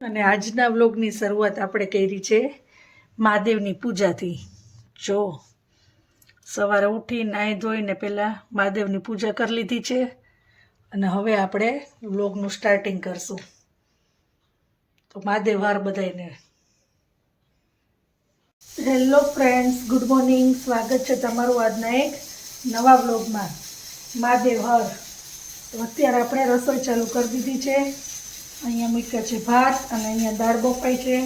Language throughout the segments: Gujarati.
અને આજના વ્લોગની શરૂઆત આપણે કરી છે મહાદેવની પૂજાથી. જો, સવારે ઉઠી નાહી ધોઈને પહેલાં મહાદેવની પૂજા કરી લીધી છે અને હવે આપણે વ્લોગનું સ્ટાર્ટિંગ કરશું. તો મહાદેવ વાર બધાને હેલો ફ્રેન્ડ્સ ગુડ મોર્નિંગ સ્વાગત છે તમારું આજના એક નવા વ્લોગમાં. મહાદેવ હર. અત્યારે આપણે રસોઈ ચાલુ કરી દીધી છે. અહીંયા મૂક્યો છે ભાત અને અહીંયા દાળ બફાઈ છે.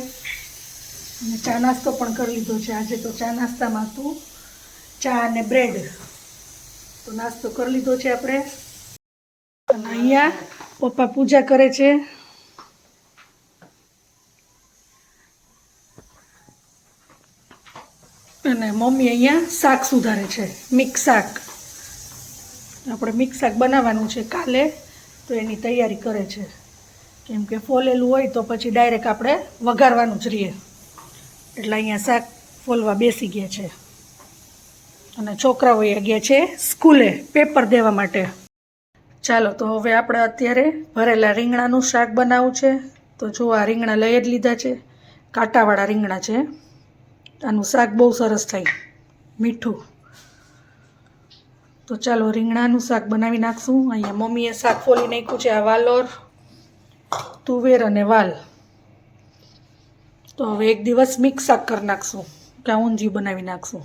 અને ચા નાસ્તો પણ કરી લીધો છે. આજે તો ચા નાસ્તામાં હતું. ચા અને બ્રેડ. તો નાસ્તો કરી લીધો છે આપણે. અને અહીંયા પપ્પા પૂજા કરે છે. અને મમ્મી અહીંયા શાક સુધારે છે. મિક્સ શાક. આપણે મિક્સ શાક બનાવવાનું છે કાલે. તો એની તૈયારી કરે છે. કેમ કે ફોલેલું હોય તો પછી ડાયરેક્ટ આપણે વઘારવાનું જ રહીએ. એટલે અહીંયા શાક ફોલવા બેસી ગયા છે. અને છોકરાઓ ગયા છે સ્કૂલે પેપર દેવા માટે. ચાલો, તો હવે આપણે અત્યારે ભરેલા રીંગણાનું શાક બનાવવું છે. તો જો આ રીંગણા લઈ જ લીધા છે. કાંટાવાળા રીંગણા છે. આનું શાક બહુ સરસ થાય. મીઠું. તો ચાલો રીંગણાનું શાક બનાવી નાખશું. અહીંયા મમ્મીએ શાક ફોલી નાખ્યું છે, આ વાલોર. તુવેર અને વાલ. તો હવે એક દિવસ મિક્સ શાક કરી નાખશું કાં ઊંધિયું બનાવી નાખશું.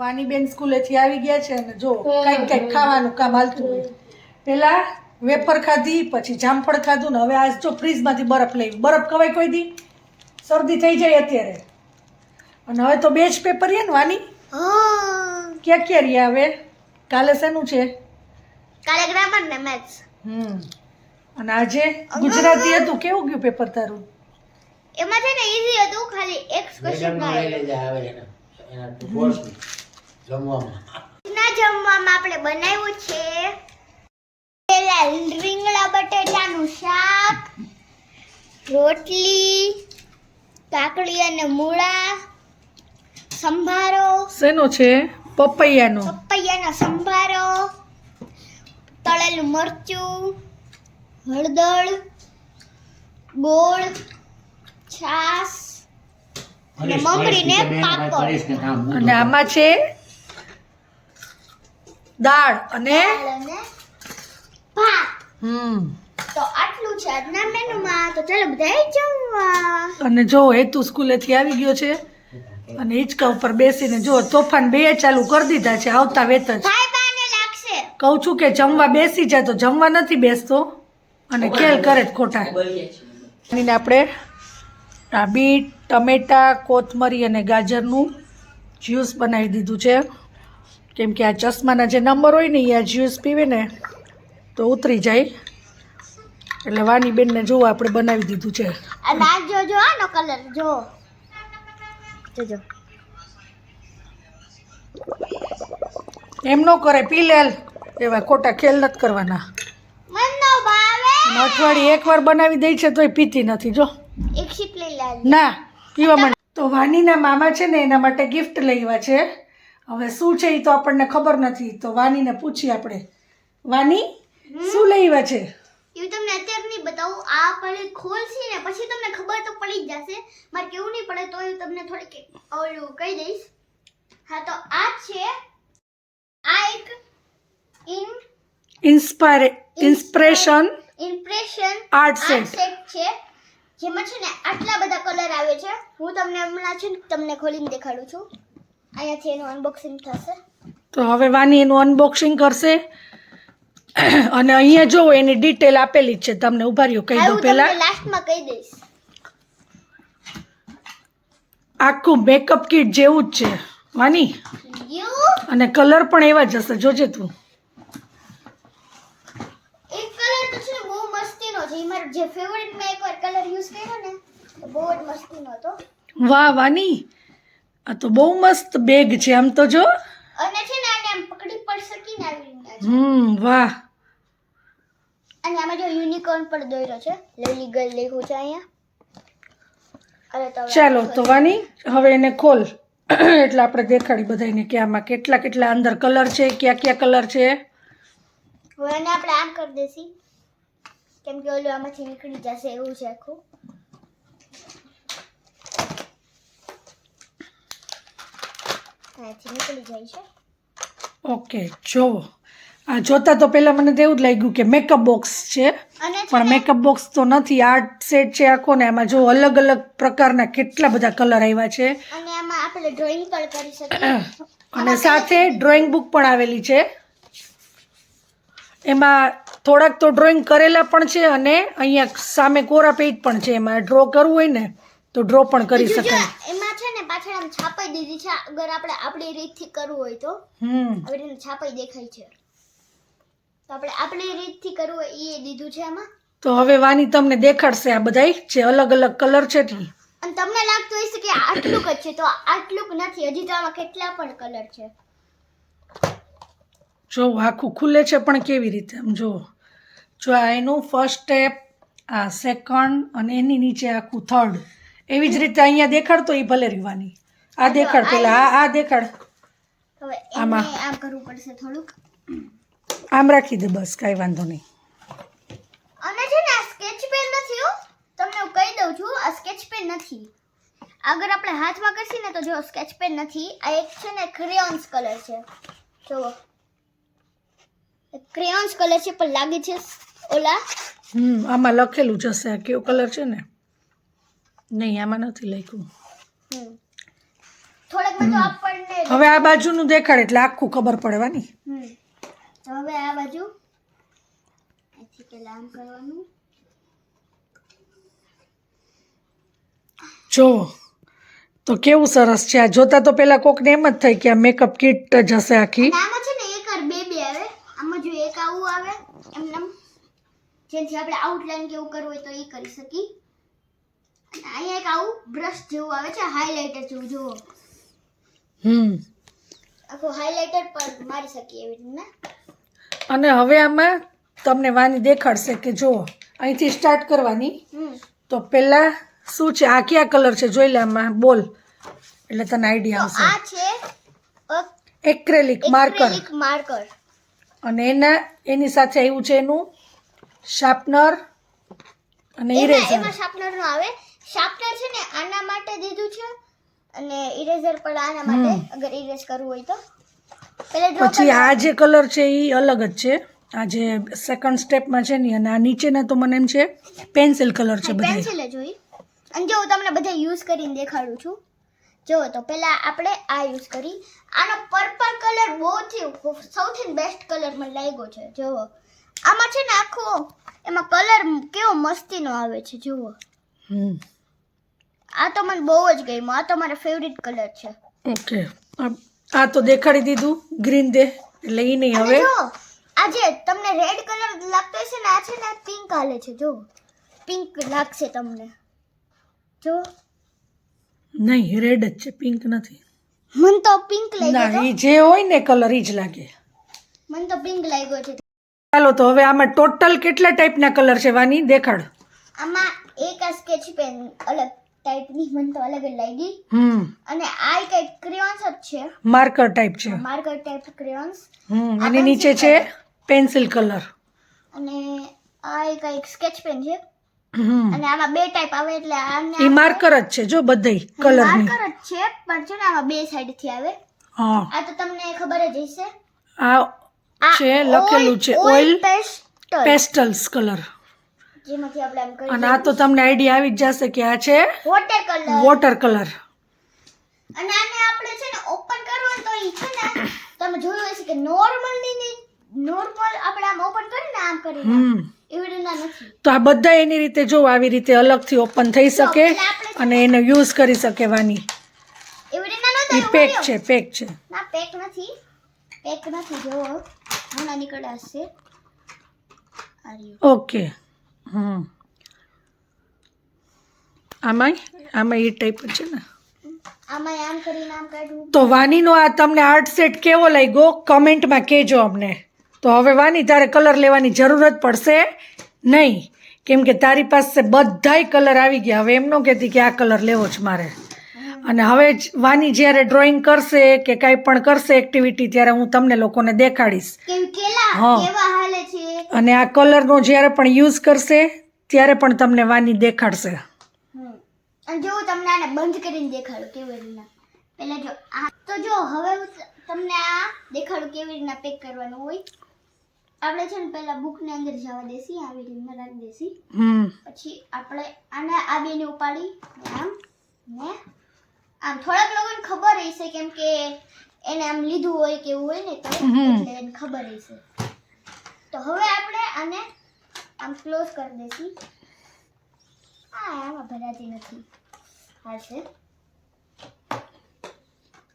વાનીબેન સ્કૂલેથી આવી ગયા છે અને જો કંઈક કંઈક ખાવાનું કામ હાલતું હોય. પહેલાં વેફર ખાધી પછી જામફળ ખાધું ને હવે આજ જો ફ્રીજમાંથી બરફ લઈ બરફ ખવાય કોઈ દી? શરદી થઈ જાય અત્યારે. અને હવે તો બે જ પેપર રહ્યા ને વાની? ક્યાં ક્યાં રહ્યા હવે? કાલે શેનું છે? કાલે ગ્રામર ને મેથ્સ. હમ. અને આજે ગુજરાતી હતું કેવું ગયું પેપર તારું? એમાં છે ને ઈઝી હતું ખાલી એક ક્વેશ્ચન જમવામાં. ના જમવામાં આપણે બનાવ્યું છે. પેલા રીંગણા બટેટાનું શાક રોટલી કાકડી અને મૂળા સંભારો. શેનો છે? પપૈયાનો. પપૈયાનો સંભારો. તળેલું મરચું હળદર ગોળ છાસ અને મમરીને પાપડ. અને આમાં છે દાળ અને ભાત. હમ. તો આટલું છે આજના મેનુમાં. તો ચાલો બધાય જમવા. અને જો હેતુ સ્કૂલેથી આવી ગયો છે. અને હિંચકા ઉપર બેસીને જો તોફાન બે ચાલુ કરી દીધા છે આવતા વેત જ કહું છું કે જમવા બેસી જાય તો જમવા નથી બેસતો. અને ખેલ કરે જ ખોટા. અને આપણે આ બીટ ટમેટા કોથમરી અને ગાજરનું જ્યુસ બનાવી દીધું છે. કેમ કે આ ચશ્માના જે નંબર હોય ને એ આ જ્યુસ પીવે ને તો ઉતરી જાય. એટલે વાની બેનને જુઓ આપણે બનાવી દીધું છે. જોજો આનો કલર જો. જોજો એમ ન કરે પી લે એવા ખોટા ખેલ નથી કરવાના. અઠવાડિયે એકવાર બનાવી દઈ છે તોય પીતી નથી જો. એક લઈ લે. ના પીવા માટે તો વાનીના મામા છે ને એના માટે ગિફ્ટ લઈ છે. હવે શું છે એ તો આપણને ખબર નથી. તો વાનીને પૂછીએ આપણે. વાની શું લઈ છે? એ તમને અત્યારે નહીં બતાવું. આ પડે ખોલશી ને પછી તમને ખબર તો પડી જ જશે. મારે કેવું નહીં પડે તો હું તમને થોડીક ઓલું કહી દઈશ. હા તો આ છે. આ એક inspire inspiration impression art set છે. જેમાં છે ને આટલા બધા કલર આવે છે. હું તમને હમણાં છે ને તમને ખોલીને દેખાડું છું. અહીંયાથી એનું અનબોક્સિંગ થશે. તો હવે વાની એનું અનબોક્સિંગ કરશે. અને અહીંયા જો એની ડિટેલ આપેલી જ છે. તમને ઊભા રહ્યો કહી દઉં પહેલા. લાસ્ટમાં કહી દઈશ. આખું મેકઅપ કિટ જેવું જ છે. વાની? અને કલર પણ એવા જ હશે. જોજે તું એક કલર તો છે ને બહુ મસ્તીનો છે ઈ મારો જે ફેવરિટ મેં એકવાર કલર યુઝ કર્યો ને તો બહુ જ મસ્તીનો હતો. વાહ વાની. આ તો બહુ મસ્ત બેગ છે આમ તો જો. અને છે ને આને આમ પકડી પણ શકીને આવી રીતના છે. હમ વાહ. અને આમાં જો યુનિકોર્ન પણ દોર્યો છે. લેલી ગર્લ લેખું છે અહીંયા. અરે ચાલો તો વાની હવે એને ખોલ. એટલે આપણે દેખાડી બધાને કે આમાં કેટલા કેટલા અંદર કલર છે ક્યાં ક્યાં કલર છે. હવે એને આપણે આમ કરી દેસી કેમ કે ઓલું આમાંથી નીકળી જશે એવું છે આખું. નીકળી જાય છે. ઓકે જોવો. આ જોતા તો પહેલાં મને તો એવું જ લાગ્યું કે મેકઅપ બોક્સ છે પણ મેકઅપ બોક્સ તો નથી. આર્ટ સેટ છે આખો ને એમાં જો અલગ અલગ પ્રકારના કેટલા બધા કલર આવ્યા છે. અને આમાં આપણે ડ્રોઈંગ પણ કરી શકીએ. અને સાથે ડ્રોઈંગ બુક પણ આવેલી છે. એમાં થોડાક તો ડ્રોઈંગ કરેલા પણ છે અને અહીંયા સામે કોરા પેજ પણ છે. એમાં ડ્રો કરવું હોય ને તો ડ્રો પણ કરી શકાય. એમાં છે ને પાછળ આમ છાપાઈ દીધી છે. અગર આપણે આપણી રીતથી કરવું હોય તો. હમ. આવી રીતે છાપાઈ દેખાય છે. તો આપણે આપણી રીતથી કરવું હોય એ દીધું છે આમાં. તો હવે વાની તમને દેખાડશે આ બધાય જે અલગ અલગ કલર છે ને અને તમને લાગતું હશે કે આટલું જ છે તો આટલું નથી. હજી તો આમાં કેટલા પણ કલર છે. જો આખું ખુલે છે પણ કેવી રીતે? આમ જુઓ. જો આ એનું ફર્સ્ટ સ્ટેપ આ સેકન્ડ અને એની નીચે આખું થર્ડ એવી જ રીતે અહીંયા દેખાડતો એ ભલે રહેવાની. આ દેખાડ પેલા આ આ દેખાડ. હવે આમાં. આમ કરવું પડશે થોડુંક. આમ રાખી દે બસ કાંઈ વાંધો નહીં. અને છે ને સ્કેચ પેન નથી હો. તમને હું કહી દઉં છું આ સ્કેચ પેન નથી. અગર આપણે હાથમાં કરશી ને તો જો સ્કેચ પેન નથી આ એક છે ને ક્રેયોન્સ કલર છે. જુઓ. ક્રેયોન્સ કલર છે પણ લાગે છે ઓલા. હમ આમાં લખેલું જશે આ કયો કલર છે ને? નહીં આમાં નથી લખ્યું. હમ. થોડાકમાં તો આપણને હવે આ બાજુનું દેખાડ એટલે આખું ખબર પડવાની હવે આ બાજુ. અહીંથી પેલા આમ કરવાનું. જો તો કેવું સરસ છે આ. જોતા તો પેલા કોકને એમ જ થાય કે આ મેકઅપ કિટ જ હશે આખી. આમાં છે ને એક আর બે બે આવે આમાં જો એક આવું આવે એમને. જેનાથી આપણે આઉટલાઈન કે એવું કરવું હોય તો એ કરી શકીએ. અને અહીંયા એક આવું બ્રશ જેવું આવે છે હાઇલાઇટર જેવું જુઓ. હમ. આખો હાઇલાઇટર પર મારી શકીએ એવી રીતના. અને હવે આમાં તમને વાની દેખાડશે કે જો અહીંથી સ્ટાર્ટ કરવાની. તો પહેલાં શું છે આ કયા કલર છે જોઈ લે આમાં બોલ. એટલે તને આઈડિયા આવશે. આ છે એક્રેલિક માર્કર એક્રેલિક માર્કર અને એના એની સાથે આવ્યું છે એનું શાર્પનર અને ઇરેઝર. એમાં શાર્પનર નો આવે. શાર્પનર છે ને આના માટે દીધું છે અને ઇરેઝર પણ આના માટે અગર ઇરેઝ કરવું હોય તો. પછી આ જે કલર છે એ અલગ જ છે. આ જે સેકન્ડ સ્ટેપમાં છે ને અને આ નીચેના તો મને એમ છે પેન્સિલ કલર છે બધા પેન્સિલ જોઈ અને જો હું તમને બધા યુઝ કરીને દેખાડું છું. જો તો પહેલાં આપણે આ યુઝ કરી. આનો પર્પલ કલર બહુથી સૌથી બેસ્ટ કલર મને લાગ્યો છે જુઓ. આમાં છે ને આખો એમાં કલર કેવો મસ્તીનો આવે છે જુઓ. આ તો મને બહુ જ ગમ્યું. આ તો મારો ફેવરિટ કલર છે. ઓકે. આ- તો દેખાડી દીધું ગ્રીન દે એટલે એ નહીં હવે. આજે તમને રેડ કલર લાગતો હશે ને આ છે ને પિંક હાલે છે જો પિંક લાગશે તમને. જો નહીં રેડ જ છે પિંક નથી. મને તો પિંક લાગ્યો ના એ જે હોય ને કલર એ જ લાગે. મને તો પિંક લાગ્યો છે. ચાલો તો હવે આમાં ટોટલ કેટલા ટાઈપના કલર છે વાની? દેખાડ. આમાં એક આ સ્કેચ પેન અલગ ટાઈપની મને તો અલગ જ લાગી. હમ. અને આ કંઈક ક્રેયોન્સ જ છે. માર્કર ટાઈપ છે. માર્કર ટાઈપ ક્રેયોન્સ હમ અને નીચે છે પેન્સિલ કલર અને આ એક કંઈક સ્કેચ પેન છે. અને આમાં બે ટાઈપ આવે એટલે આને માર્કર જ છે જો બધાય કલર માર્કર જ છે પણ છે ને આમાં બે સાઈડથી આવે. હા. આ તો તમને ખબર જ હશે. આ છે લખેલું છે ઓઇલ પેસ્ટલ પેસ્ટલ્સ કલર જેમાંથી આપણે આમ કરી અને આ તો તમને આઈડિયા આવી જ જશે કે આ છે વોટર કલર વોટર કલર અને આને આપણે છે ને ઓપન કરવું તો ઈ છે ને તમે જોયું હશે કે નોર્મલની નોર્મલ આપણે આમ ઓપન કરીને આમ કરીને તો આ બધા એની રીતે જો આવી રીતે અલગથી ઓપન થઈ શકે અને એનો યુઝ કરી શકે વાની. એ પેક છે પેક છે. ના પેક નથી. પેક નથી જો. હમણાં નીકળ્યા છે ઓકે હમ. આમાં આમાં એ ટાઈપ છે ને. આમાં આમ કરીને આમ કાઢવું. તો વાનીનો આ તમને આર્ટ સેટ કેવો લાગ્યો? કમેન્ટમાં કહેજો અમને. તો હવે વાની તારે કલર લેવાની જરૂર જ પડશે નહીં. કેમ કે તારી પાસે બધાય કલર આવી ગયા. હવે એમ ન કહેતી કે આ કલર લેવો જ મારે. અને હવે જ વાની જ્યારે ડ્રોઈંગ કરશે કે કાંઈ પણ કરશે એક્ટિવિટી ત્યારે હું તમને લોકોને દેખાડીશ. હા. અને આ કલરનો જ્યારે પણ યુઝ કરશે ત્યારે પણ તમને વાની દેખાડશે. અને જો તમને આને બંધ કરીને દેખાડું કેવી રીતના. પહેલા જો આ તો જો હવે તમને આ દેખાડું કેવી રીતના પેક કરવાનું હોય. આપણે છે ને પહેલા બુકની અંદર જવા દેસી આવી રીતે રાખી દેસી. હમ. પછી આપણે આને આ બેને ઉપાડી આમ ને આમ થોડાક લોકોને ખબર રહેશે કેમ કે એને આમ લીધું હોય કે એવું હોય ને તો એટલે એને ખબર રહેશે તો હવે આપણે આને આમ ક્લોઝ કરી દેસી. હા આમાં ભરાતી નથી. હાલશે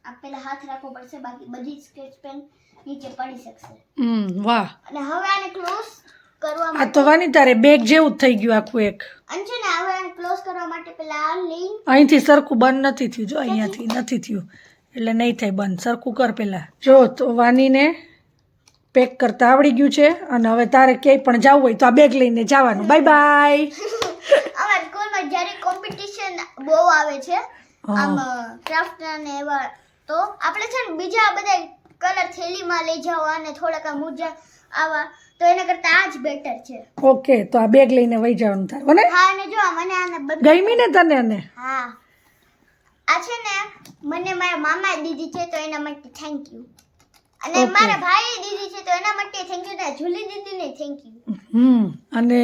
આ પેલા હાથ રાખવો પડશે બાકી બધી સ્કેચ પેન નીચે પડી શકશે. હમ વાહ. અને હવે આને ક્લોઝ કરવા આ તો વાની તારે બેગ જેવું જ થઈ ગયું આખું એક. અને છે ને હવે આને ક્લોઝ કરવા માટે પેલા આ લિંક અહીંથી સરખું બંધ નથી થયું. જો અહીંયાથી નથી થયું. એટલે નહીં થાય બંધ. સરખું કર પહેલાં જો તો વાનીને પેક કરતા આવડી ગયું છે. અને હવે તારે ક્યાંય પણ જવું હોય તો આ બેગ લઈને જવાનું. બાય બાય અમારા સ્કૂલમાં જ્યારે કોમ્પિટિશન બહુ આવે છે આમ ક્રાફ્ટ અને એવા તો આપણે છે ને બીજા બધા કલર થેલીમાં લઈ જાઓ અને થોડાક મૂજા આવા. તો એના કરતાં આ જ બેટર છે. ઓકે તો આ બેગ લઈને વહી જવાનું થાય બને હા અને જો મને આને બધું ગમી ને તને અને હા. આ છે ને મને મારા મામાએ દીધી છે તો એના માટે થેન્ક યુ અને મારા ભાઈએ દીધી છે તો એના માટે થેન્ક યુ ને જુલી દીદીને થેન્ક યુ હમ અને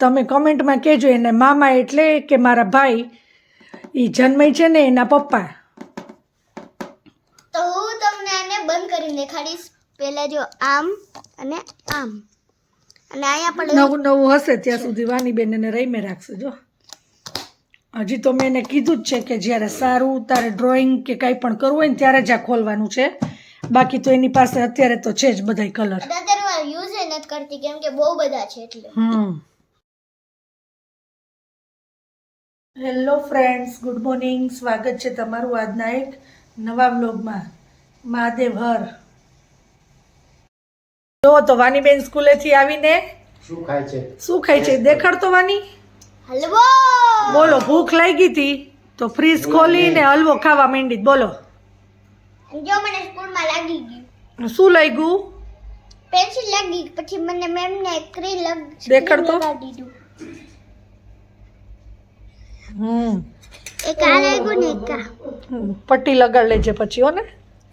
તમે કમેન્ટમાં કહેજો એને મામા એટલે કે મારા ભાઈ એ જન્મય છે ને એના પપ્પા તો હું તમને આને બંધ કરીને દેખાડીશ. પહેલા જો આમ અને આમ. અને અહીંયા પણ નવું નવું હશે ત્યાં સુધી વાનીબેન એને રહીમે રાખશે જો. હજી તો મેં એને કીધું જ છે કે જ્યારે સારું તારે ડ્રોઈંગ કે કાંઈ પણ કરવું હોય ને ત્યારે જ આ ખોલવાનું છે. બાકી તો એની પાસે અત્યારે તો છે જ બધાય કલર યુઝ નથી કરતી કેમ કે બહુ બધા છે એટલે. હમ. હેલો ફ્રેન્ડ્સ ગુડ મોર્નિંગ સ્વાગત છે તમારું આજના એક નવા વ્લોગમાં મહાદેવ હર. જો તો વાનીબેન સ્કૂલેથી આવીને શું ખાય છે? શું ખાય છે? દેખાડ તો વાની. હલવો! બોલો ભૂખ લાગી હતી તો ફ્રીજ ખોલીને હલવો ખાવા માંડી. બોલો. જો મને સ્કૂલમાં લાગી ગયું. શું લાગ્યું? પેન્સિલ લાગી પછી મને મેમને ક્રી લગ દેખાડ તો. હમ. એક આ લાગ્યું ને એક પટ્ટી લગાડ લેજે પછી હો ને.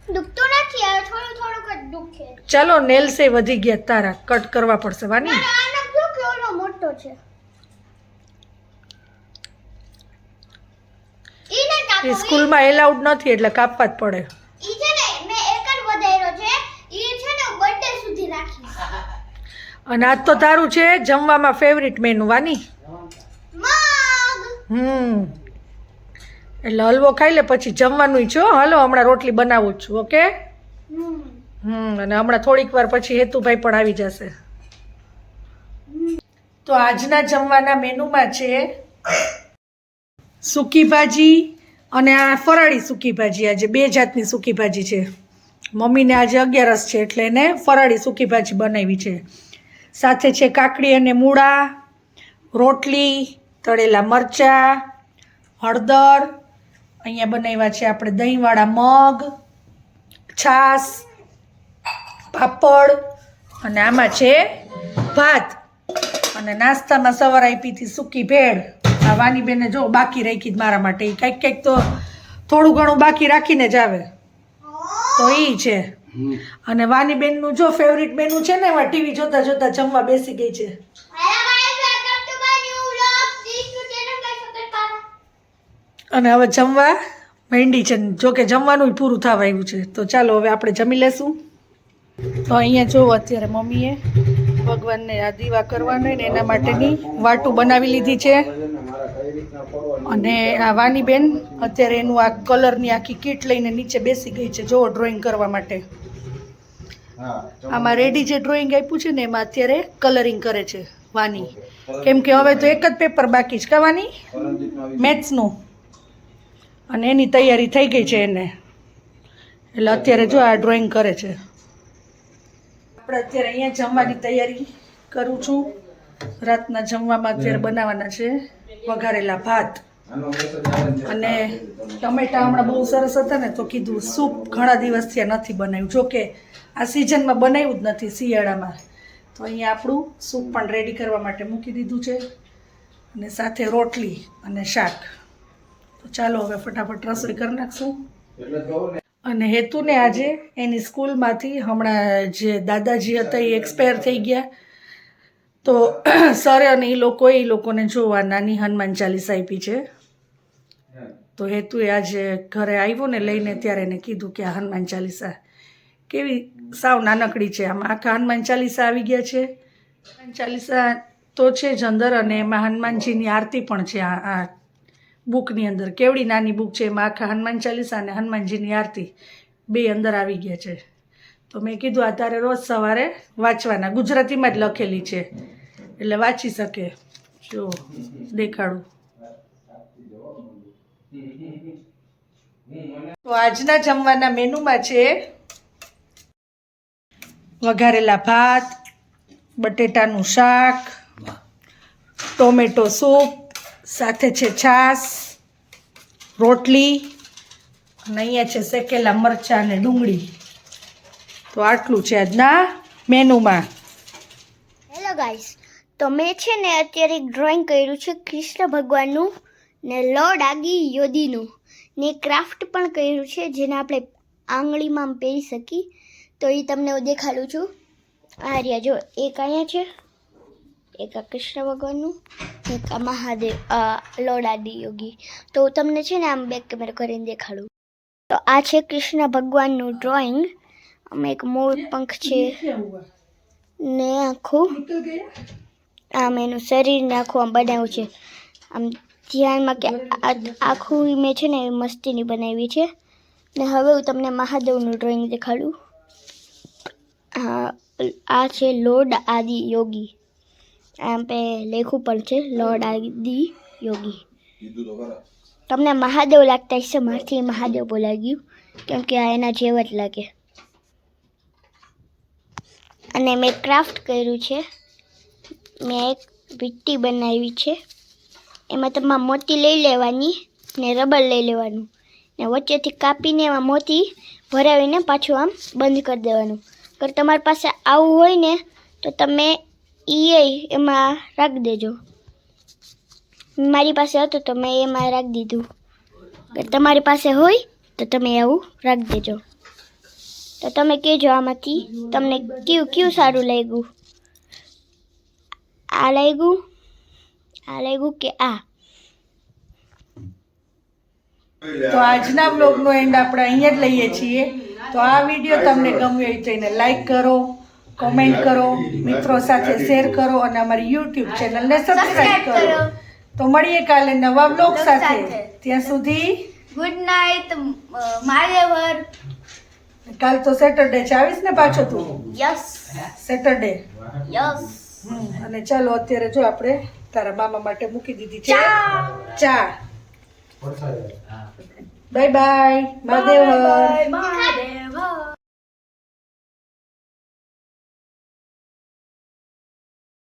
દુખતું નથી હવે થોડું થોડુંક જ દુખે. ચાલો નેલ્સે વધી ગયા તારા. કટ કરવા પડશે વાની આનો શું કેવડો મોટો છે. કાપો એ સ્કૂલમાં એલાઉડ નથી એટલે કાપવા જ પડે. ઈ છે ને મેં એક જ વધાર્યો છે. ઈ છે ને બર્થડે સુધી રાખીશ. અને આજ તો તારું છે જમવામાં ફેવરિટ મેનુ વાની મગ! હમ. એટલે હલવો ખાઈ લે, પછી જમવાનું છો હલો, હમણાં રોટલી બનાવું જ છું, ઓકે? હમ, અને હમણાં થોડીક વાર પછી હેતુભાઈ પણ આવી જશે. તો આજના જમવાના મેનુમાં છે સૂકી ભાજી અને આ ફરાળી સૂકી ભાજી. આજે બે જાતની સૂકી ભાજી છે. મમ્મીને આજે અગિયારસ છે, એટલે એને ફરાળી સૂકી ભાજી બનાવી છે. સાથે છે કાકડી અને મૂળા, રોટલી, તળેલા મરચાં, હળદર અહીંયા બનાવ્યા છે આપણે દહીંવાળા મગ છાશ પાપડ અને આમાં છે ભાત. અને નાસ્તામાં સવાર આપી હતી સૂકી ભેળ. આ વાનીબેને જો બાકી રાખી જ મારા માટે. એ કંઈક કંઈક તો થોડું ઘણું બાકી રાખીને જ આવે. તો એ છે. અને વાનીબેનનું જો ફેવરિટ મેનુ છે ને એમાં ટીવી જોતા જોતા જમવા બેસી ગઈ છે. અને હવે જમવા ભેંડી છે. જો કે જમવાનું પૂરું થવા આવ્યું છે. તો ચાલો હવે આપણે જમી લેશું. તો અહીંયા જો અત્યારે મમ્મીએ ભગવાનને આ દીવા કરવાનો ને એના માટેની વાટું બનાવી લીધી છે. અને આ વાનીબેન અત્યારે એનું આ કલરની આખી કીટ લઈને નીચે બેસી ગઈ છે. જો ડ્રોઈંગ કરવા માટે. આમાં રેડી જે ડ્રોઈંગ આપ્યું છે ને એમાં અત્યારે કલરિંગ કરે છે વાની. કેમ કે હવે તો એક જ પેપર બાકી છે. કવાની મેથ્સનું અને એની તૈયારી થઈ ગઈ છે એને. એટલે અત્યારે જો આ ડ્રોઈંગ કરે છે. આપણે અત્યારે અહીંયા જમવાની તૈયારી કરું છું. રાતના જમવામાં અત્યારે બનાવવાના છે વઘારેલા ભાત. અને ટમેટા હમણાં બહુ સરસ હતા ને તો કીધું સૂપ ઘણા દિવસથી આ નથી બનાવ્યું. જો કે આ સિઝનમાં બનાવ્યું જ નથી શિયાળામાં. તો અહીંયા આપણું સૂપ પણ રેડી કરવા માટે મૂકી દીધું છે. અને સાથે રોટલી અને શાક. તો ચાલો હવે ફટાફટ રસોઈ કરી નાખશું. અને હેતુને આજે એની સ્કૂલમાંથી હમણાં જે દાદાજી હતા એ એક્સપાયર થઈ ગયા. તો સર અને એ લોકોએ એ લોકોને જોવા નાની હનુમાન ચાલીસા આપી છે. તો હેતુએ આજે ઘરે આવ્યો ને લઈને ત્યારે એને કીધું કે આ હનુમાન ચાલીસા કેવી સાવ નાનકડી છે. આમાં આખા હનુમાન ચાલીસા આવી ગયા છે. હનુમાન ચાલીસા તો છે જ અંદર અને એમાં હનુમાનજીની આરતી પણ છે. આ આ બુકની અંદર કેવડી નાની બુક છે? એમાં આખા હનુમાન ચાલીસા અને હનુમાનજીની આરતી બે અંદર આવી ગયા છે. તો મેં કીધું, આ તારે રોજ સવારે વાંચવાના. ગુજરાતીમાં જ લખેલી છે. એટલે વાંચી શકે. જો, દેખાડું. તો આજના જમવાના મેનુમાં છે વઘારેલા ભાત, બટેટાનું શાક, ટોમેટો સૂપ સાથે છે છાસ રોટલી અને અહીંયા છે શેકેલા મરચાં અને ડુંગળી. તો આટલું છે આજના મેનુમાં. હેલો ગાઈસ તો મેં છે ને અત્યારે ડ્રોઈંગ કર્યું છે કૃષ્ણ ભગવાનનું ને લોડ આગી યોદીનું ને ક્રાફ્ટ પણ કર્યું છે જેને આપણે આંગળીમાં પહેરી શકી તો એ તમને દેખાડું છું. આ રહ્યા જો, એક અહીંયા છે. એક આ કૃષ્ણ ભગવાનનું એક આ મહાદેવ લોડાદી આદિ યોગી. તો હું તમને છે ને આમ બેક કેમેરો કરીને દેખાડું. તો આ છે કૃષ્ણ ભગવાનનું ડ્રોઈંગ આમાં એક મોર પંખ છે. ને આખું આમ એનું શરીરને આખું આમ બનાવ્યું છે. આમ ધ્યાનમાં કે આ- આખું મેં છે ને મસ્તીની બનાવી છે. ને હવે હું તમને મહાદેવનું ડ્રોઈંગ દેખાડું. હા આ છે લોડ આદિ યોગી. આમ પે લેખું પણ છે લોર્ડ આદિ યોગી તમને મહાદેવ લાગતા હશે મારથી મહાદેવ બોલાઈ ગયું કેમ કે આ એના જેવ જ લાગે. અને મેં ક્રાફ્ટ કર્યું છે મેં એક વીંટી બનાવી છે એમાં તમારે મોતી લઈ લેવાની ને રબર લઈ લેવાનું ને વચ્ચેથી કાપીને એમાં મોતી ભરાવીને પાછું આમ બંધ કરી દેવાનું. અગર તમારી પાસે આવું હોય ને તો તમે એ એમાં રાખી દેજો. મારી પાસે હતું તો મેં એમાં રાખી દીધું. તમારી પાસે હોય તો તમે આવું રાખી દેજો. તો તમે કહેજો આમાંથી તમને કયું કયું સારું લાગ્યું? આ લાગ્યું આ લાગ્યું કે આ? તો આજના બ્લોગનો એન્ડ આપણે અહીંયા જ લઈએ છીએ. તો આ વીડિયો તમને ગમ્યો હોય તો એને લાઈક કરો. કોમેન્ટ કરો મિત્રો સાથે શેર કરો અને અમારી યુટ્યુબ ચેનલને સબસ્ક્રાઈબ કરો. તો મળીએ કાલે નવા બ્લોગ સાથે. ત્યાં સુધી ગુડ નાઇટ મારેવર કાલ તો સેટરડે છે. આવીશ ને પાછો તું? યસ સેટરડે યસ હમ, અને ચાલો અત્યારે જો આપણે તારા મામા માટે મૂકી દીધી છે. ચા. Bye bye Mahadev